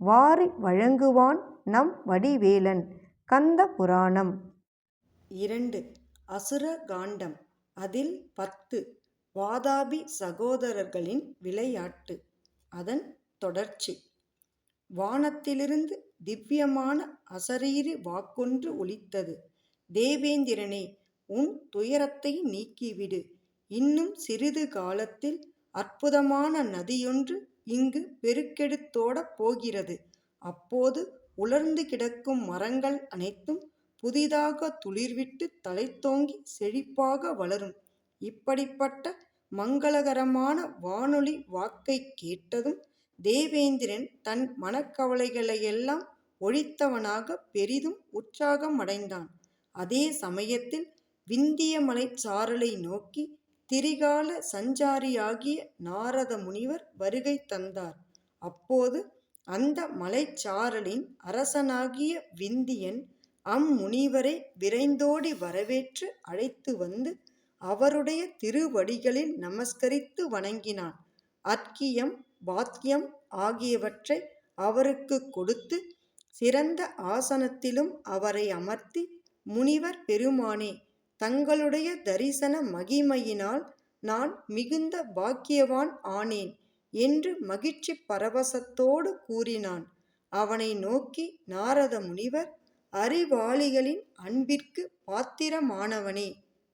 வாரி வழங்குவான் நம் வடிவேலன். கந்த புராணம். இரண்டு. அசுர காண்டம். அதில் பத்து. வாதாபி சகோதரர்களின் விளையாட்டு. அதன் தொடர்ச்சி. வானத்திலிருந்து திவ்யமான அசரீரி வாக்கொன்று ஒலித்தது. தேவேந்திரனே உன் துயரத்தை நீக்கிவிடு. இன்னும் சிறிது காலத்தில் அற்புதமான நதியொன்று இங்கு பெருக்கெடுத்தோடப் போகிறது. அப்போது உலர்ந்து கிடக்கும் மரங்கள் அனைத்தும் புதிதாக துளிர்விட்டு தலைத்தோங்கி செழிப்பாக வளரும். இப்படிப்பட்ட மங்களகரமான வானொலி வாக்கை கேட்டதும் தேவேந்திரன் தன் மனக்கவலைகளையெல்லாம் ஒழித்தவனாக பெரிதும் உற்சாகம் அடைந்தான் அதே சமயத்தில் விந்திய மலைச்சாரலை நோக்கி திரிகால சஞ்சாரியாகிய நாரத முனிவர் வருகை தந்தார். அப்போது அந்த மலைச்சாரலின் அரசனாகிய விந்தியன் அம்முனிவரை விரைந்தோடி வரவேற்று அழைத்து வந்து அவருடைய திருவடிகளில் நமஸ்கரித்து வணங்கினான். அர்க்கியம் பாத்தியம் ஆகியவற்றை அவருக்கு கொடுத்து சிறந்த ஆசனத்திலும் அவரை அமர்த்தி முனிவர் பெருமானே தங்களுடைய தரிசன மகிமையினால் நான் மிகுந்த பாக்கியவான் ஆனேன் என்று மகிழ்ச்சி பரவசத்தோடு கூறினான். அவனை நோக்கி நாரத முனிவர் அறிவாளிகளின் அன்பிற்கு பாத்திரமானவனே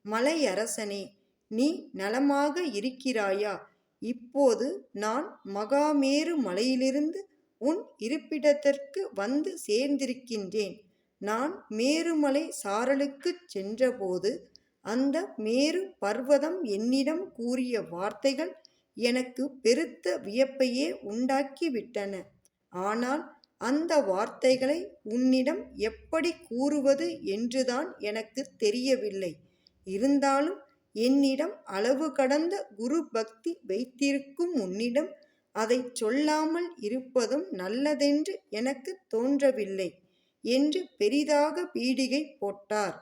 மலையரசனே நீ நலமாக இருக்கிறாயா? இப்போது நான் மகாமேரு மலையிலிருந்து உன் இருப்பிடத்திற்கு வந்து சேர்ந்திருக்கின்றேன். நான் மேருமலை சாரலுக்குச் சென்றபோது அந்த மேரு பர்வதம் என்னிடம் கூறிய வார்த்தைகள் எனக்கு பெருத்த வியப்பையே உண்டாக்கிவிட்டன. ஆனால் அந்த வார்த்தைகளை உன்னிடம் எப்படி கூறுவது என்றுதான் எனக்கு தெரியவில்லை. இருந்தாலும் என்னிடம் அளவு கடந்த குரு பக்தி வைத்திருக்கும் உன்னிடம் அதைச் சொல்லாமல் இருப்பதும் நல்லதென்று எனக்கு தோன்றவில்லை. என்று பெரிதாக பீடிகை போட்டார்.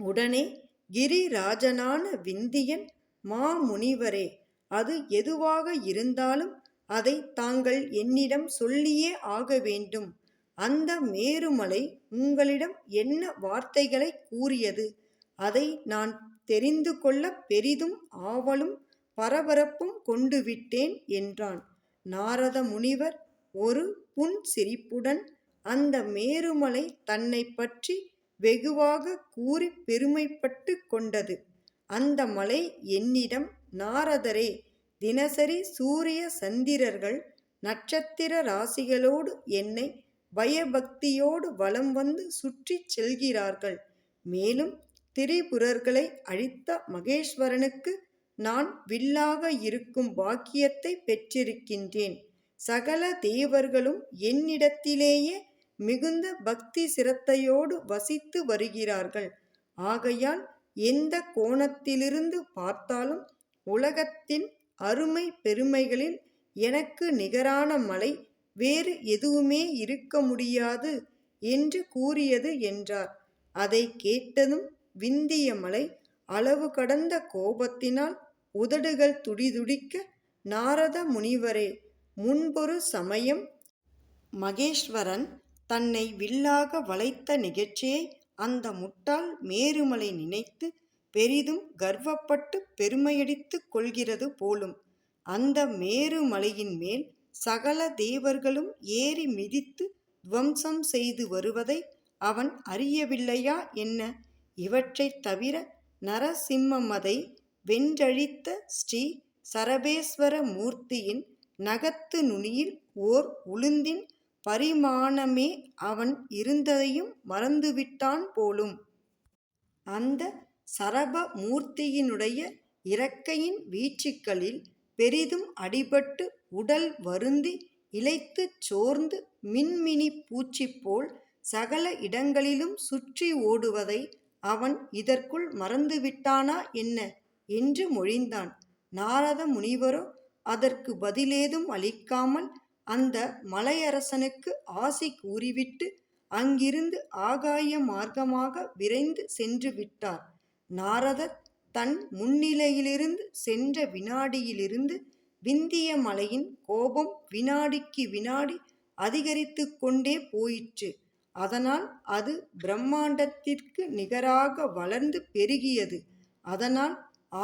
உடனே கிரிராஜனான விந்தியன் மாமுனிவரே அது எதுவாக இருந்தாலும் அதை தாங்கள் என்னிடம் சொல்லியே ஆக வேண்டும். அந்த மேருமலை உங்களிடம் என்ன வார்த்தைகளை கூறியது? அதை நான் தெரிந்து கொள்ள பெரிதும் ஆவலும் பரபரப்பும் கொண்டு விட்டேன் என்றான். நாரத முனிவர் ஒரு புன் சிரிப்புடன் அந்த மேருமலை தன்னை பற்றி வெகுவாக கூறி பெருமைப்பட்டு கொண்டது. அந்த மலை என்னிடம் நாரதரே தினசரி சூரிய சந்திரர்கள் நட்சத்திர ராசிகளோடு என்னை பயபக்தியோடு வலம் வந்து சுற்றி செல்கிறார்கள். மேலும் திரிபுரர்களை அழித்த மகேஸ்வரனுக்கு நான் வில்லாக இருக்கும் பாக்கியத்தை பெற்றிருக்கின்றேன். சகல தேவர்களும் என்னிடத்திலேயே மிகுந்த பக்தி சிரத்தையோடு வசித்து வருகிறார்கள். ஆகையால் எந்த கோணத்திலிருந்து பார்த்தாலும் உலகத்தின் அருமை பெருமைகளில் எனக்கு நிகரான மலை வேறு எதுவுமே இருக்க முடியாது என்று கூறியது என்றார். அதை கேட்டதும் விந்திய மலை அளவு கடந்த கோபத்தினால் உதடுகள் துடிதுடிக்க நாரத முனிவரே முன்பொரு சமயம் மகேஸ்வரன் தன்னை வில்லாக வளைத்த நிகழ்ச்சியை அந்த முட்டாள் மேருமலை நினைத்து பெரிதும் கர்வப்பட்டு பெருமையடித்துக் கொள்கிறது போலும் அந்த மேருமலையின் மேல் சகல தேவர்களும் ஏறி மிதித்து துவம்சம் செய்து வருவதை அவன் அறியவில்லையா என்ன? இவற்றைத் தவிர நரசிம்மமதை வென்றழித்த ஸ்ரீ சரபேஸ்வர மூர்த்தியின் நகத்து நுனியில் ஓர் உளுந்தின் பரிமாணமே அவன் இருந்ததையும் மறந்துவிட்டான் போலும் அந்த சரப மூர்த்தியினுடைய இறக்கையின் வீச்சுக்களில் பெரிதும் அடிபட்டு உடல் வருந்தி இளைத்துச் சோர்ந்து மின்மினி பூச்சி போல் சகல இடங்களிலும் சுற்றி ஓடுவதை அவன் இதற்குள் மறந்துவிட்டானா என்ன? என்று மொழிந்தான். நாரத முனிவரோ அதற்கு பதிலேதும் அளிக்காமல் அந்த மலையரசனுக்கு ஆசி கூறிவிட்டு அங்கிருந்து ஆகாய மார்க்கமாக விரைந்து சென்று விட்டார். நாரதர் தன் முன்னிலையிலிருந்து சென்ற வினாடியிலிருந்து விந்திய மலையின் கோபம் வினாடிக்கு வினாடி அதிகரித்து கொண்டே போயிற்று. அதனால் அது பிரம்மாண்டத்திற்கு நிகராக வளர்ந்து பெருகியது. அதனால்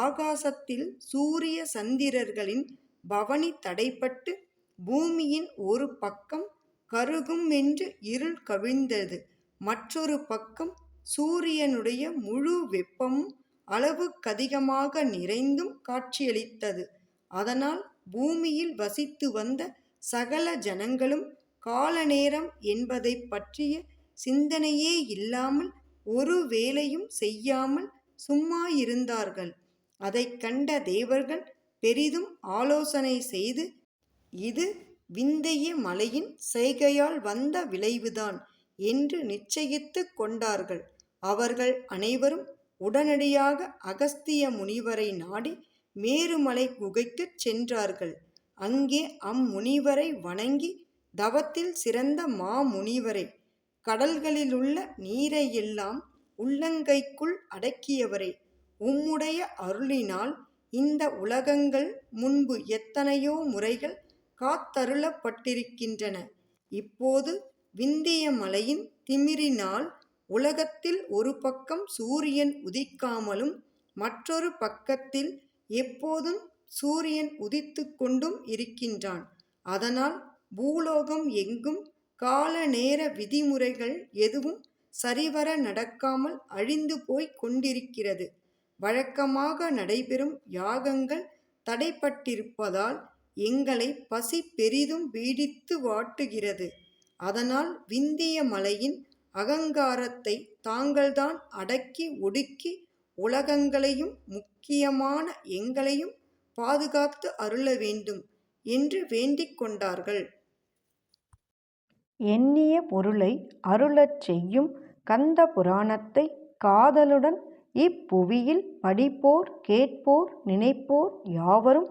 ஆகாசத்தில் சூரிய சந்திரர்களின் பவனி தடைப்பட்டு பூமியின் ஒரு பக்கம் கருகும் என்று இருள் கவிழ்ந்தது. மற்றொரு பக்கம் சூரியனுடைய முழு வெப்பமும் அளவுக்கதிகமாக நிறைந்தும் காட்சியளித்தது. அதனால் பூமியில் வசித்து வந்த சகல ஜனங்களும் காலநேரம் என்பதை பற்றிய சிந்தனையே இல்லாமல் ஒரு வேலையும் செய்யாமல் சும்மா இருந்தார்கள் அதைக் கண்ட தேவர்கள் பெரிதும் ஆலோசனை செய்து இது விந்தைய மலையின் செய்கையால் வந்த விளைவுதான் என்று நிச்சயித்துக் கொண்டார்கள். அவர்கள் அனைவரும் உடனடியாக அகஸ்திய முனிவரை நாடி மேருமலை குகைக்குச் சென்றார்கள். அங்கே அம்முனிவரை வணங்கி தவத்தில் சிறந்த மாமுனிவரே! கடல்களிலுள்ள நீரையெல்லாம் உள்ளங்கைக்குள் அடக்கியவரே! உம்முடைய அருளினால் இந்த உலகங்கள் முன்பு எத்தனையோ முறைகள் காத்தருளப்பட்டிருக்கின்றன. இப்போது விந்திய மலையின் திமிறினால் உலகத்தில் ஒரு பக்கம் சூரியன் உதிக்காமலும் மற்றொரு பக்கத்தில் எப்போதும் சூரியன் உதித்து கொண்டும் இருக்கின்றான். அதனால் பூலோகம் எங்கும் கால நேர விதிமுறைகள் எதுவும் சரிவர நடக்காமல் அழிந்து போய்க் கொண்டிருக்கிறது. வழக்கமாக நடைபெறும் யாகங்கள் தடைப்பட்டிருப்பதால் எங்களை பசி பெரிதும் பீடித்து வாட்டுகிறது. அதனால் விந்திய மலையின் அகங்காரத்தை தாங்கள்தான் அடக்கி ஒடுக்கி உலகங்களையும் முக்கியமான எங்களையும் பாதுகாத்து அருள வேண்டும் என்று வேண்டிக் கொண்டார்கள். எண்ணிய பொருளை அருளச் செய்யும் கந்த புராணத்தை காதலுடன் இப்புவியில் படிப்போர் கேட்போர் நினைப்போர் யாவரும்